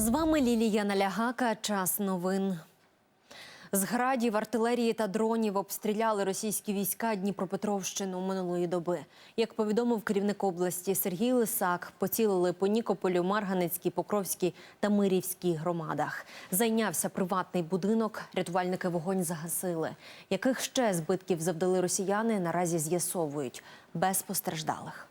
З вами Лілія Налягака. Час новин. З градів, артилерії та дронів обстріляли російські війська Дніпропетровщину минулої доби. Як повідомив керівник області Сергій Лисак, поцілили по Нікополю, Марганецькій, Покровській та Мирівській громадах. Зайнявся приватний будинок. Рятувальники вогонь загасили. Яких ще збитків завдали росіяни, наразі з'ясовують без постраждалих.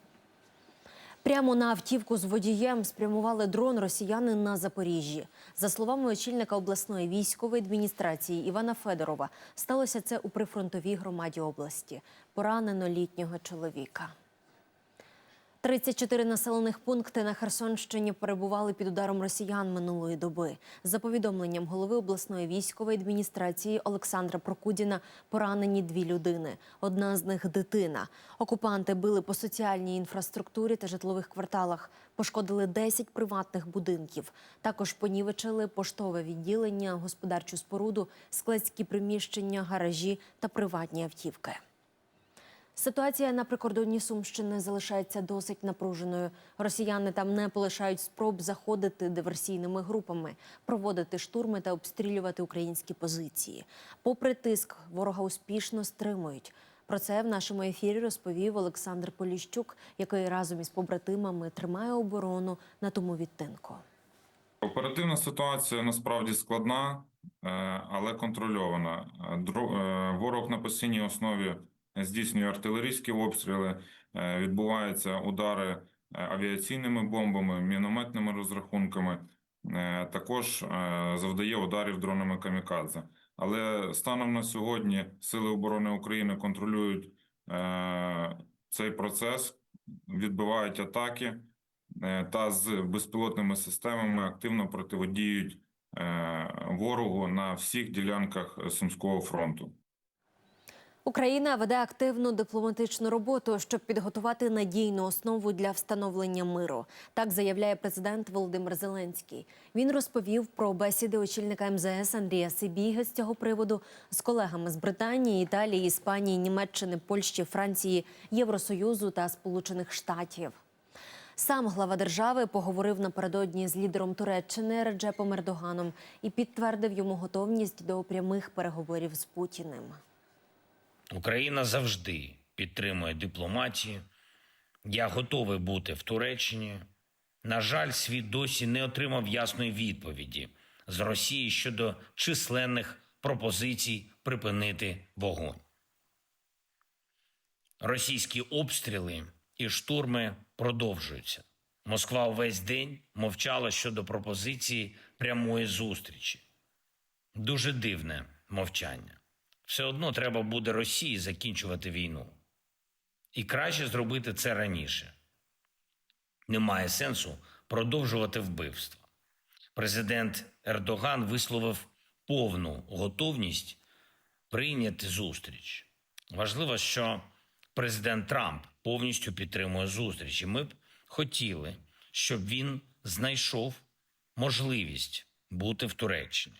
Прямо на автівку з водієм спрямували дрон росіяни на Запоріжжі. За словами очільника обласної військової адміністрації Івана Федорова, сталося це у прифронтовій громаді області. Поранено літнього чоловіка. 34 населених пункти на Херсонщині перебували під ударом росіян минулої доби. За повідомленням голови обласної військової адміністрації Олександра Прокудіна, поранені дві людини. Одна з них дитина. Окупанти били по соціальній інфраструктурі та житлових кварталах. Пошкодили 10 приватних будинків. Також понівечили поштове відділення, господарчу споруду, складські приміщення, гаражі та приватні автівки. Ситуація на прикордонні Сумщини залишається досить напруженою. Росіяни там не полишають спроб заходити диверсійними групами, проводити штурми та обстрілювати українські позиції. Попри тиск, ворога успішно стримують. Про це в нашому ефірі розповів Олександр Поліщук, який разом із побратимами тримає оборону на тому відтинку. Оперативна ситуація насправді складна, е, але контрольована. Е, е, Ворог на постійній основі здійснює артилерійські обстріли, е, відбуваються удари е, авіаційними бомбами, мінометними розрахунками. е, Також завдає ударів дронами камікадзе. Але станом на сьогодні Сили оборони України контролюють цей процес, відбивають атаки та з безпілотними системами активно протидіють ворогу на всіх ділянках Сумського фронту. Україна веде активну дипломатичну роботу, щоб підготувати надійну основу для встановлення миру. Так заявляє президент Володимир Зеленський. Він розповів про бесіди очільника МЗС Андрія Сибіги з цього приводу з колегами з Британії, Італії, Іспанії, Німеччини, Польщі, Франції, Євросоюзу та Сполучених Штатів. Сам глава держави поговорив напередодні з лідером Туреччини Реджепом Ердоганом і підтвердив йому готовність до прямих переговорів з Путіним. Україна завжди підтримує дипломатію. Я готовий бути в Туреччині. На жаль, світ досі не отримав ясної відповіді з Росії щодо численних пропозицій припинити вогонь. Російські обстріли і штурми продовжуються. Москва увесь день мовчала щодо пропозиції прямої зустрічі. Дуже дивне мовчання. Все одно треба буде Росії закінчувати війну. І краще зробити це раніше. Немає сенсу продовжувати вбивство. Президент Ердоган висловив повну готовність прийняти зустріч. Важливо, що президент Трамп повністю підтримує зустріч. І ми б хотіли, щоб він знайшов можливість бути в Туреччині.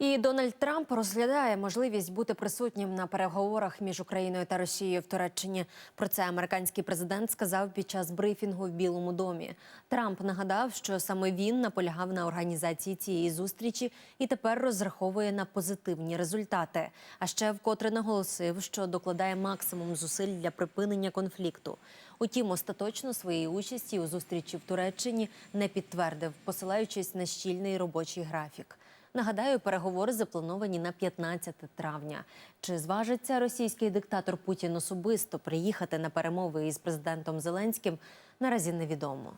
І Дональд Трамп розглядає можливість бути присутнім на переговорах між Україною та Росією в Туреччині. Про це американський президент сказав під час брифінгу в Білому домі. Трамп нагадав, що саме він наполягав на організації цієї зустрічі і тепер розраховує на позитивні результати. А ще вкотре наголосив, що докладає максимум зусиль для припинення конфлікту. Утім, остаточно своєї участі у зустрічі в Туреччині не підтвердив, посилаючись на щільний робочий графік. Нагадаю, переговори заплановані на 15 травня. Чи зважиться російський диктатор Путін особисто приїхати на перемови із президентом Зеленським, наразі невідомо.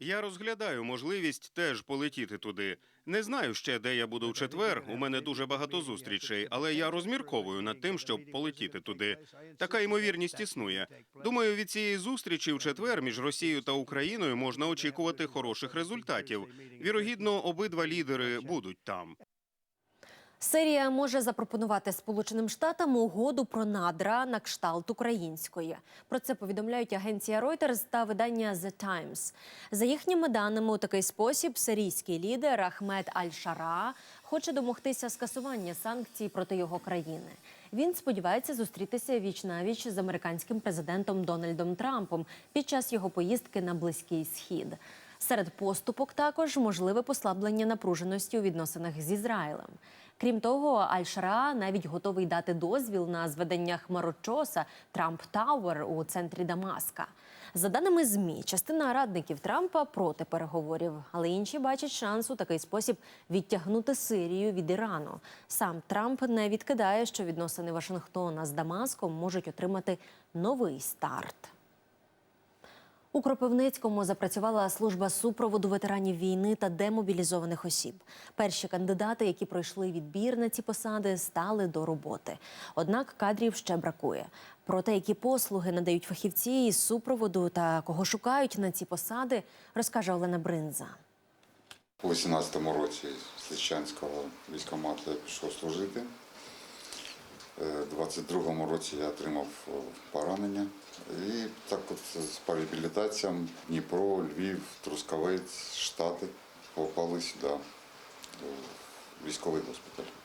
Я розглядаю можливість теж полетіти туди. Не знаю ще, де я буду в четвер. У мене дуже багато зустрічей, але я розмірковую над тим, щоб полетіти туди. Така ймовірність існує. Думаю, від цієї зустрічі в четвер між Росією та Україною можна очікувати хороших результатів. Вірогідно, обидва лідери будуть там. Сирія може запропонувати Сполученим Штатам угоду про надра на кшталт української. Про це повідомляють агенція Reuters та видання The Times. За їхніми даними, у такий спосіб сирійський лідер Ахмед Аль-Шара хоче домогтися скасування санкцій проти його країни. Він сподівається зустрітися віч навіч з американським президентом Дональдом Трампом під час його поїздки на Близький Схід. Серед поступок також можливе послаблення напруженості у відносинах з Ізраїлем. Крім того, Аль-Шара навіть готовий дати дозвіл на зведення хмарочоса Трамп Тауер у центрі Дамаска. За даними ЗМІ, частина радників Трампа проти переговорів, але інші бачать шанс у такий спосіб відтягнути Сирію від Ірану. Сам Трамп не відкидає, що відносини Вашингтона з Дамаском можуть отримати новий старт. У Кропивницькому запрацювала служба супроводу ветеранів війни та демобілізованих осіб. Перші кандидати, які пройшли відбір на ці посади, стали до роботи. Однак кадрів ще бракує. Про те, які послуги надають фахівці із супроводу та кого шукають на ці посади, розкаже Олена Бринза. У 18-му році з Ліщанського військкомату я пішов служити. Е, У 22-му році я отримав е, поранення. І так от по реабілітаціям Дніпро, Львів, Трускавець, Штати попали сюди, в військовий госпіталь.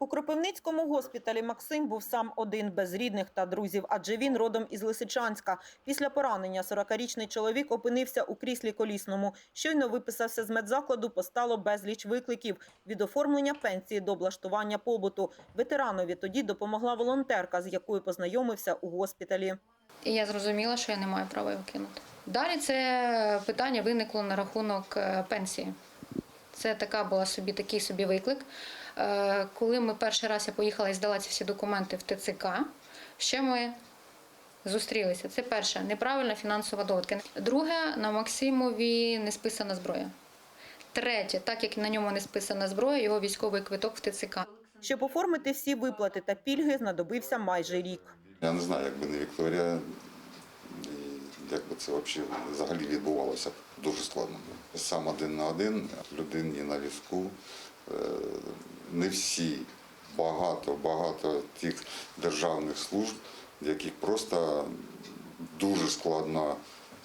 У Кропивницькому госпіталі Максим був сам один без рідних та друзів, адже він родом із Лисичанська. Після поранення 40-річний чоловік опинився у кріслі колісному. Щойно виписався з медзакладу, постало безліч викликів від оформлення пенсії до облаштування побуту. Ветеранові тоді допомогла волонтерка, з якою познайомився у госпіталі. Я зрозуміла, що я не маю права його кинути. Далі це питання виникло на рахунок е, пенсії. Це така була собі такий собі виклик. Е, Коли ми перший раз я поїхала і здала ці всі документи в ТЦК, ще ми зустрілися. Це перше неправильна фінансова довідка. Друге, на Максимові не списана зброя. Третє, так як на ньому не списана зброя, його військовий квиток в ТЦК. Щоб оформити всі виплати та пільги, знадобився майже рік. Я не знаю, якби не Вікторія, як би це взагалі взагалі відбувалося. Дуже складно. Сам один на один, людині на візку. Е, Не всі, багато, багато тих державних служб, яких просто дуже складно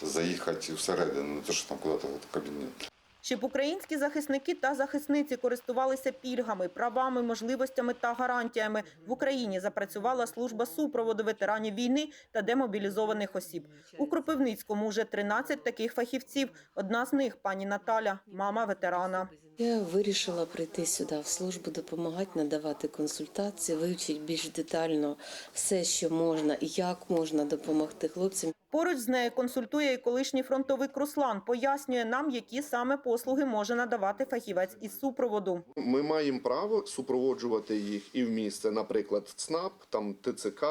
заїхати всередину, не те, що там куди-то в кабінет. Щоб українські захисники та захисниці користувалися пільгами, правами, можливостями та гарантіями, в Україні запрацювала служба супроводу ветеранів війни та демобілізованих осіб. У Кропивницькому вже 13 таких фахівців. Одна з них пані Наталя, мама ветерана. Я вирішила прийти сюди в службу, допомагати, надавати консультації, вивчити більш детально все, що можна і як можна допомогти хлопцям. Поруч з нею консультує і колишній фронтовик Руслан. Пояснює нам, які саме послуги може надавати фахівець із супроводу. Ми маємо право супроводжувати їх і в місце, наприклад, ЦНАП, там ТЦК,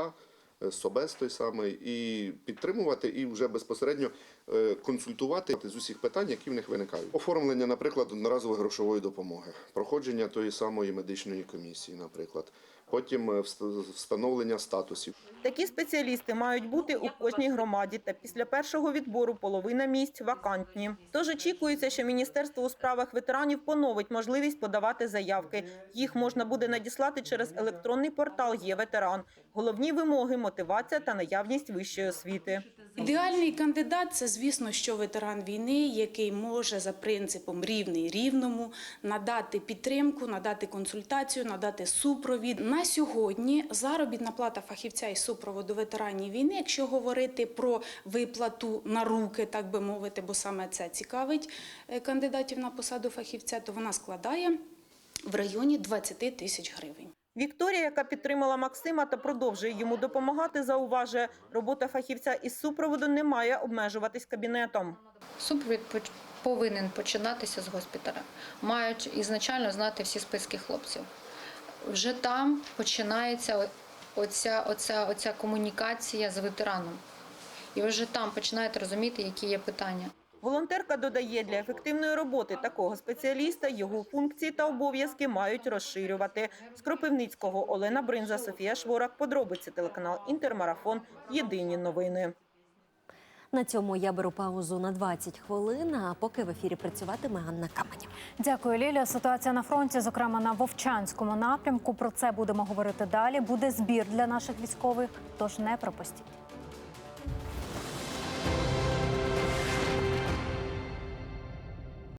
е, СОБЕС той самий, і підтримувати, і вже безпосередньо е, консультувати з усіх питань, які в них виникають. Оформлення, наприклад, одноразової грошової допомоги, проходження тої самої медичної комісії, наприклад, потім е, встановлення статусів. Такі спеціалісти мають бути у кожній громаді, та після першого відбору половина місць вакантні. Тож очікується, що Міністерство у справах ветеранів поновить можливість подавати заявки. Їх можна буде надіслати через електронний портал «Є ветеран». Головні вимоги – мотивація та наявність вищої освіти. Ідеальний кандидат це, звісно, що ветеран війни, який може за принципом рівний рівному надати підтримку, надати консультацію, надати супровід. На сьогодні заробітна плата фахівця із супроводу ветеранів війни, якщо говорити про виплату на руки, так би мовити, бо саме це цікавить е, кандидатів на посаду фахівця, то вона складає в районі 20 тисяч гривень. Вікторія, яка підтримала Максима та продовжує йому допомагати, зауважує, робота фахівця із супроводу не має обмежуватись кабінетом. Супровід повинен починатися з госпіталя. Мають ізначально знати всі списки хлопців. Вже там починається оця, оця, оця комунікація з ветераном. І вже там починаєте розуміти, які є питання. Волонтерка додає, для ефективної роботи такого спеціаліста його функції та обов'язки мають розширювати. З Кропивницького Олена Бринза, Софія Шворак. Подробиці телеканал Інтермарафон. Єдині новини. На цьому я беру паузу на 20 хвилин. А поки в ефірі працюватиме Анна Каменя. Дякую, Лілія. Ситуація на фронті, зокрема на Вовчанському напрямку. Про це будемо говорити далі. Буде збір для наших військових, тож не пропустіть.